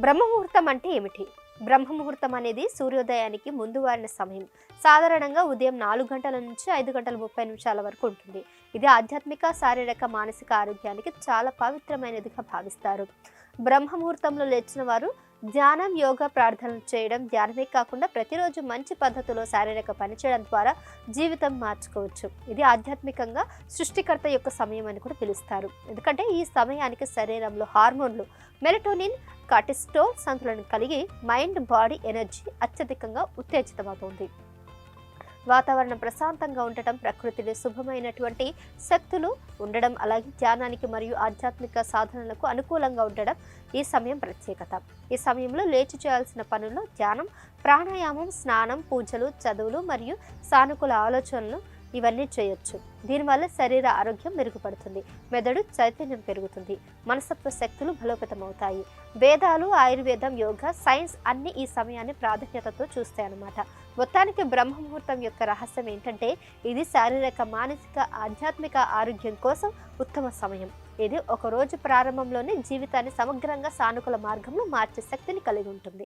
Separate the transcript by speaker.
Speaker 1: బ్రహ్మముహూర్తం అంటే ఏమిటి? బ్రహ్మముహూర్తం అనేది సూర్యోదయానికి ముందు వారిన సమయం. సాధారణంగా ఉదయం నాలుగు గంటల నుంచి ఐదు గంటల ముప్పై నిమిషాల వరకు ఉంటుంది. ఇది ఆధ్యాత్మిక శారీరక మానసిక ఆరోగ్యానికి చాలా పవిత్రమైనదిగా భావిస్తారు. బ్రహ్మముహూర్తంలో లేచిన వారు ధ్యానం యోగా ప్రార్థనలు చేయడం ధ్యానమే కాకుండా ప్రతిరోజు మంచి పద్ధతిలో శారీరక పని చేయడం ద్వారా జీవితం మార్చుకోవచ్చు. ఇది ఆధ్యాత్మికంగా సృష్టికర్త యొక్క సమయం అని కూడా పిలుస్తారు. ఎందుకంటే ఈ సమయానికి శరీరంలో హార్మోన్లు మెలటోనిన్ కార్టిస్టోల్ సంతులనం కలిగి మైండ్ బాడీ ఎనర్జీ అత్యధికంగా ఉత్తేజితమవుతుంది. వాతావరణం ప్రశాంతంగా ఉండటం ప్రకృతిలో శుభమైనటువంటి శక్తులు ఉండడం అలాగే ధ్యానానికి మరియు ఆధ్యాత్మిక సాధనలకు అనుకూలంగా ఉండడం ఈ సమయం ప్రత్యేకత. ఈ సమయంలో లేచి చేయాల్సిన పనుల్లో ధ్యానం ప్రాణాయామం స్నానం పూజలు చదువులు మరియు సానుకూల ఆలోచనలు ఇవన్నీ చేయొచ్చు. దీనివల్ల శరీర ఆరోగ్యం మెరుగుపడుతుంది. మెదడు చైతన్యం పెరుగుతుంది. మనసత్వ శక్తులు బలోపేతమవుతాయి. వేదాలు ఆయుర్వేదం యోగా సైన్స్ అన్ని ఈ సమయాన్ని ప్రాధాన్యతతో చూస్తాయన్నమాట మొత్తానికి బ్రహ్మముహూర్తం యొక్క రహస్యం ఏంటంటే ఇది శారీరక మానసిక ఆధ్యాత్మిక ఆరోగ్యం కోసం ఉత్తమ సమయం. ఇది ఒక రోజు ప్రారంభంలోనే జీవితాన్ని సమగ్రంగా సానుకూల మార్గంలో మార్చే శక్తిని కలిగి ఉంటుంది.